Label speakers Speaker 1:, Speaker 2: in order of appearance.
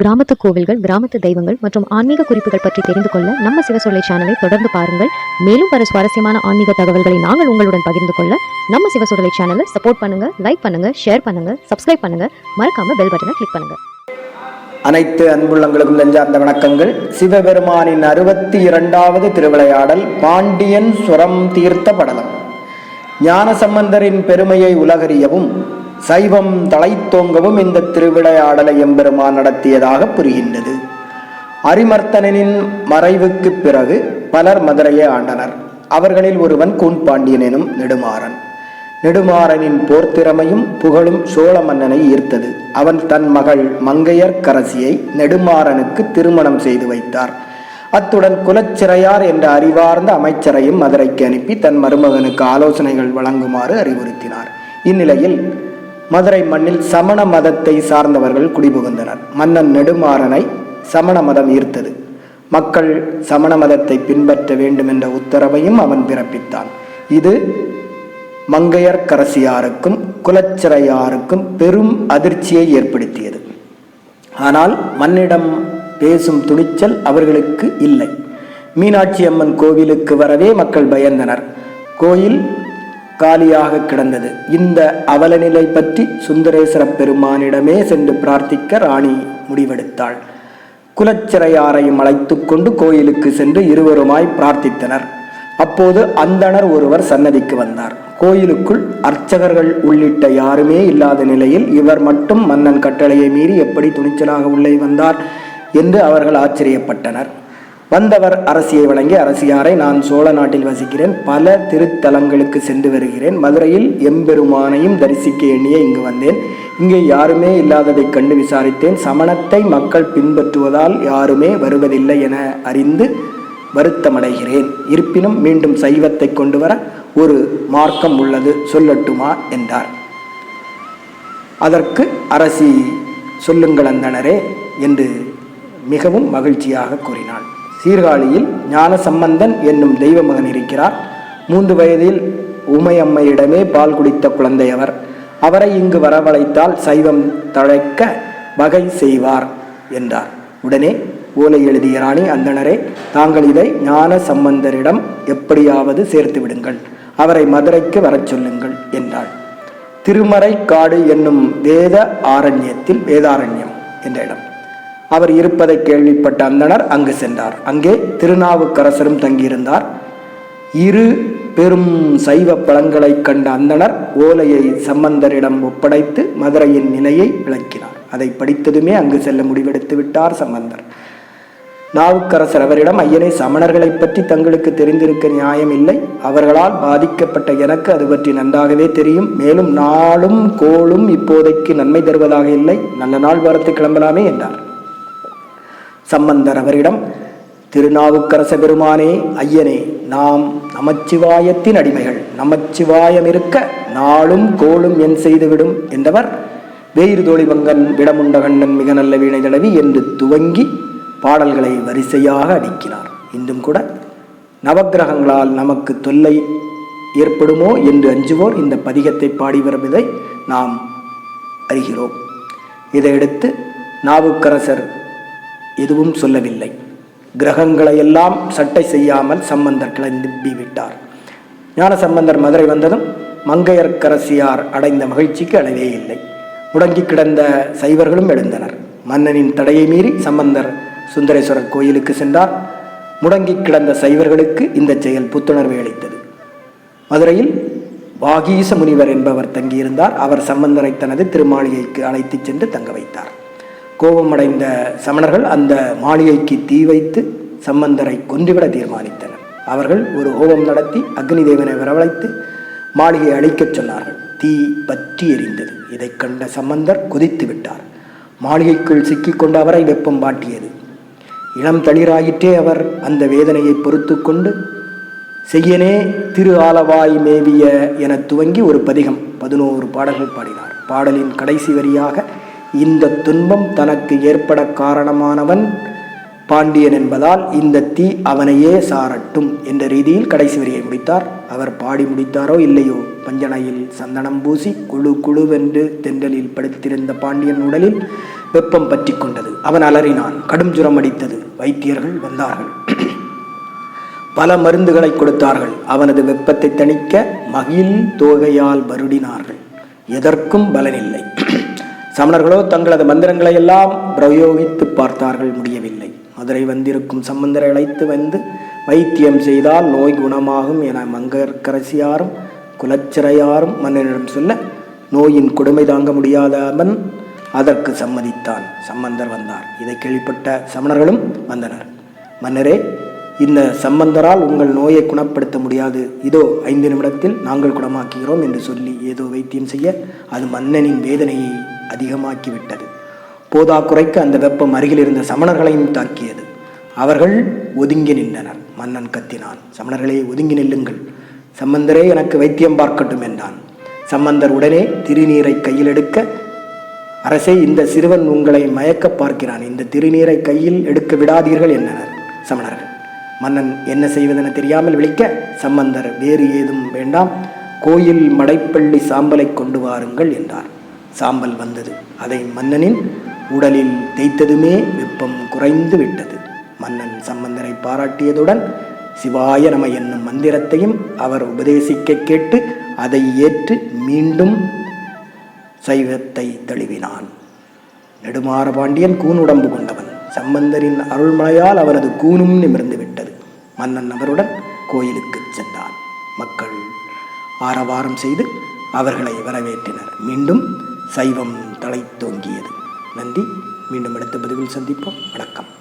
Speaker 1: கிராமத்து கோவில்கள் கிராமத்து தெய்வங்கள் மற்றும் ஆன்மீக குறிப்புகள் பற்றி தெரிந்து கொள்ள நம்ம சிவசொல்லை சேனலை தொடர்ந்து பாருங்கள். மேலும் பல சுவாரஸ்யமான ஆன்மீக தகவல்களை நாங்கள் உங்களுடன் பகிர்ந்து கொள்ள நம்ம சிவசொல்லை சேனலை சப்போர்ட் பண்ணுங்க லைக் பண்ணுங்க ஷேர் பண்ணுங்க சப்ஸ்கிரைப் பண்ணுங்க. மறக்காம பெல் பட்டனை கிளிக் பண்ணுங்க.
Speaker 2: அனைத்து அன்புள்ளங்களுக்கும் நெஞ்சார்ந்த வணக்கங்கள். சிவபெருமானின் அறுபத்தி இரண்டாவது திருவிளையாடல் பாண்டியன் சுரம் தீர்த்த படலம். ஞானசம்பந்தரின் பெருமையை உலகறியவும் சைவம் தழைத்தோங்கவும் இந்த திருவிளையாடலை எம்பெருமான் நடத்தியதாக புரிகின்றது. அரிமர்த்தனின் மறைவுக்குப் பிறகு பலர் மதுரையை ஆண்டனர். அவர்களில் ஒருவன் கூன்பாண்டியன் எனும் நெடுமாறன். நெடுமாறனின் போர்த்திறமையும் புகழும் சோழ மன்னனை ஈர்த்தது. அவன் தன் மகள் மங்கையர்க்கரசியை நெடுமாறனுக்கு திருமணம் செய்து வைத்தார். அத்துடன் குலச்சிறையார் என்ற அறிவார்ந்த அமைச்சரையும் மதுரைக்கு அனுப்பி தன் மருமகனுக்கு ஆலோசனைகள் வழங்குமாறு அறிவுறுத்தினார். இந்நிலையில் மதுரை மண்ணில் சமண மதத்தை சார்ந்தவர்கள் குடிபுகுந்தனர். மன்னன் நெடுமாறனை சமண மதம் ஈர்த்தது. மக்கள் சமண மதத்தை பின்பற்ற வேண்டும் என்ற உத்தரவையும் அவன் பிறப்பித்தான். இது மங்கையர்க்கரசியாருக்கும் குலச்சிறையாருக்கும் பெரும் அதிர்ச்சியை ஏற்படுத்தியது. ஆனால் மன்னிடம் பேசும் துணிச்சல் அவர்களுக்கு இல்லை. மீனாட்சி அம்மன் கோவிலுக்கு வரவே மக்கள் பயந்தனர். கோயில் காலியாக கிடந்தது. இந்த அவலநிலை பற்றி சுந்தரேஸ்வர பெருமானிடமே சென்று பிரார்த்திக்க ராணி முடிவெடுத்தாள். குலச்சிறையாரையும் அழைத்து கொண்டு கோயிலுக்கு சென்று இருவருமாய் பிரார்த்தித்தனர். அப்போது அந்தணர் ஒருவர் சன்னதிக்கு வந்தார். கோயிலுக்குள் அர்ச்சகர்கள் உள்ளிட்ட யாருமே இல்லாத நிலையில் இவர் மட்டும் மன்னன் கட்டளையை மீறி எப்படி துணிச்சலாக உள்ளே வந்தார் என்று அவர்கள் ஆச்சரியப்பட்டனர். வந்தவர் அரசியை வழங்கி அரசியாரை நான் சோழ நாட்டில் வசிக்கிறேன். பல திருத்தலங்களுக்கு சென்று வருகிறேன். மதுரையில் எம்பெருமானையும் தரிசிக்க எண்ணியே இங்கு வந்தேன். இங்கே யாருமே இல்லாததைக் கண்டு விசாரித்தேன். சமணத்தை மக்கள் பின்பற்றுவதால் யாருமே வருவதில்லை என அறிந்து வருத்தமடைகிறேன். இருப்பினும் மீண்டும் சைவத்தை கொண்டு வர ஒரு மார்க்கம் உள்ளது. சொல்லட்டுமா? என்றார். அதற்கு அரசி சொல்லுங்கள் அந்தனரே என்று மிகவும் மகிழ்ச்சியாக கூறினாள். சீர்காழியில் ஞான சம்பந்தன் என்னும் தெய்வ மகன் இருக்கிறார். மூன்று வயதில் உமையம்மையிடமே பால் குடித்த குழந்தை அவர். அவரை இங்கு வரவழைத்தால் சைவம் தழைக்க வகை செய்வார் என்றார். உடனே ஓலை எழுதிய ராணி அந்தணரே தாங்கள் இதை ஞான சம்பந்தரிடம் எப்படியாவது சேர்த்து விடுங்கள். அவரை மதுரைக்கு வரச் சொல்லுங்கள் என்றாள். திருமறைக்காடு என்னும் வேத ஆரண்யத்தில் வேதாரண்யம் என்ற இடம். அவர் இருப்பதை கேள்விப்பட்ட அந்தணர் அங்கு சென்றார். அங்கே திருநாவுக்கரசரும் தங்கியிருந்தார். இரு பெரும் சைவ பழங்களைக் கண்ட அந்தணர் ஓலையை சம்பந்தரிடம் ஒப்படைத்து மதுரையின் நிலையை விளக்கினார். அதை படித்ததுமே அங்கு செல்ல முடிவெடுத்து விட்டார் சம்பந்தர். நாவுக்கரசர் அவரிடம் ஐயனை சமணர்களை பற்றி தங்களுக்கு தெரிந்திருக்க நியாயம் இல்லை. அவர்களால் பாதிக்கப்பட்ட எனக்கு அது பற்றி நன்றாகவே தெரியும். மேலும் நாளும் கோளும் இப்போதைக்கு நன்மை தருவதாக இல்லை. நல்ல நாள் வரத்து கிளம்பலாமே என்றார். சம்பந்தர் அவரிடம் திருநாவுக்கரச பெருமானே ஐயனே நாம் நமச்சிவாயத்தின் அடிமைகள். நமச்சிவாயம் இருக்க நாளும் கோளும் என் செய்துவிடும் என்றவர் வேயிறு தோழிபங்கன் விடமுண்ட கண்ணன் மிக நல்ல வீணை தடவி என்று துவங்கி பாடல்களை வரிசையாக அடுக்கினார். இன்றும் கூட நவக்கிரகங்களால் நமக்கு தொல்லை ஏற்படுமோ என்று அஞ்சுவோர் இந்த பதிகத்தை பாடி வருவதை நாம் அறிகிறோம். இதையடுத்து நாவுக்கரசர் எதுவும் சொல்லவில்லை. கிரகங்களை எல்லாம் சட்டை செய்யாமல் சம்பந்தர் கிளம்பி விட்டார். ஞான சம்பந்தர் மதுரை வந்ததும் மங்கையர்க்கரசியார் அடைந்த மகிழ்ச்சிக்கு அளவே இல்லை. முடங்கி கிடந்த சைவர்களும் எழுந்தனர். மன்னனின் தடையை மீறி சம்பந்தர் சுந்தரேஸ்வரர் கோயிலுக்கு சென்றார். முடங்கி கிடந்த சைவர்களுக்கு இந்த செயல் புத்துணர்வை அளித்தது. மதுரையில் வாகீச முனிவர் என்பவர் தங்கியிருந்தார். அவர் சம்பந்தரை தனது திருமாளிகைக்கு அழைத்துச் சென்று தங்க வைத்தார். கோபமடைந்த சமணர்கள் அந்த மாளிகைக்கு தீ வைத்து சம்பந்தரை கொன்றுவிட தீர்மானித்தனர். அவர்கள் ஒரு ஹோமம் நடத்தி அக்னி தேவனை வரவழைத்து மாளிகையை அழிக்கச் சொன்னார்கள். தீ பற்றி எரிந்தது. இதைக் கண்ட சம்பந்தர் குதித்து விட்டார். மாளிகைக்குள் சிக்கிக்கொண்ட அவரை வெப்பம் பாட்டியது இளம் தளிராயிற்றே அவர் அந்த வேதனையை பொறுத்து கொண்டு செய்யனே திரு ஆலவாய் மேவிய என துவங்கி ஒரு பதிகம் பதினோரு பாடல்கள் பாடினார். பாடலின் கடைசி வரியாக இந்த துன்பம் தனக்கு ஏற்பட காரணமானவன் பாண்டியன் என்பதால் இந்த தீ அவனையே சாரட்டும் என்ற ரீதியில் கடைசி வரியை முடித்தார். அவர் பாடி முடித்தாரோ இல்லையோ? பஞ்சனையில் சந்தனம் பூசி குழு குழுவென்று தென்றலில் படுத்திருந்த பாண்டியன் உடலில் வெப்பம் பற்றி கொண்டது. அவன் அலறினான். கடும் ஜுரம் அடித்தது. வைத்தியர்கள் வந்தார்கள். பல மருந்துகளை கொடுத்தார்கள். அவனது வெப்பத்தை தணிக்க மகிழ் தோகையால் வருடினார்கள். எதற்கும் பலனில்லை. சமணர்களோ தங்களது மந்திரங்களை எல்லாம் பிரயோகித்து பார்த்தார்கள் முடியவில்லை. மதுரை வந்திருக்கும் சம்பந்தரை அழைத்து வந்து வைத்தியம் செய்தால் நோய் குணமாகும் என மங்கற்கரசியாரும் குலச்சிறையாரும் மன்னனிடம் சொல்ல நோயின் கொடுமை தாங்க முடியாத அவன் அதற்கு சம்மதித்தான். சம்பந்தர் வந்தார். இதை கேள்விப்பட்ட சமணர்களும் வந்தனர். மன்னரே இந்த சம்பந்தரால் உங்கள் நோயை குணப்படுத்த முடியாது. இதோ ஐந்து நிமிடத்தில் நாங்கள் குணமாக்குகிறோம் என்று சொல்லி ஏதோ வைத்தியம் செய்ய அது மன்னனின் வேதனையை அதிகமாக்கிவிட்டது. போதா குறைக்க அந்த வெப்பம் அருகில் இருந்த சமணர்களையும் தாக்கியது. அவர்கள் ஒதுங்கி நின்றனர். மன்னன் கத்தினான். சமணர்களே ஒதுங்கி நில்லுங்கள். சம்பந்தரே எனக்கு வைத்தியம் பார்க்கட்டும் என்றான். சம்பந்தர் உடனே திருநீரை கையில் எடுக்க அரசே இந்த சிறுவன் உங்களை மயக்க பார்க்கிறான். இந்த திருநீரை கையில் எடுக்க விடாதீர்கள் என்றனர் சமணர்கள். மன்னன் என்ன செய்வதென தெரியாமல் விழிக்க சம்பந்தர் வேறு ஏதும் வேண்டாம். கோயில் மடைப்பள்ளி சாம்பலை கொண்டு வாருங்கள் என்றார். சாம்பல் வந்தது. அதை மன்னனின் உடலில் தேய்த்ததுமே வெப்பம் குறைந்து விட்டது. மன்னன் சம்பந்தரை பாராட்டியதுடன் சிவாய நம என்னும் மந்திரத்தையும் அவர் உபதேசிக்க கேட்டு அதை ஏற்று மீண்டும் சைவத்தை தழுவினான். நெடுமாற பாண்டியன் கூன் உடம்பு கொண்டவன். சம்பந்தரின் அருள்மழையால் அவனது கூனும் நிமிர்ந்து விட்டது. மன்னன் அவருடன் கோயிலுக்கு சென்றான். மக்கள் ஆரவாரம் செய்து அவர்களை வரவேற்றினர். மீண்டும் சைவம் தழைத்தோங்கியது நன்றி. மீண்டும் அடுத்த பதிவில் சந்திப்போம். வணக்கம்.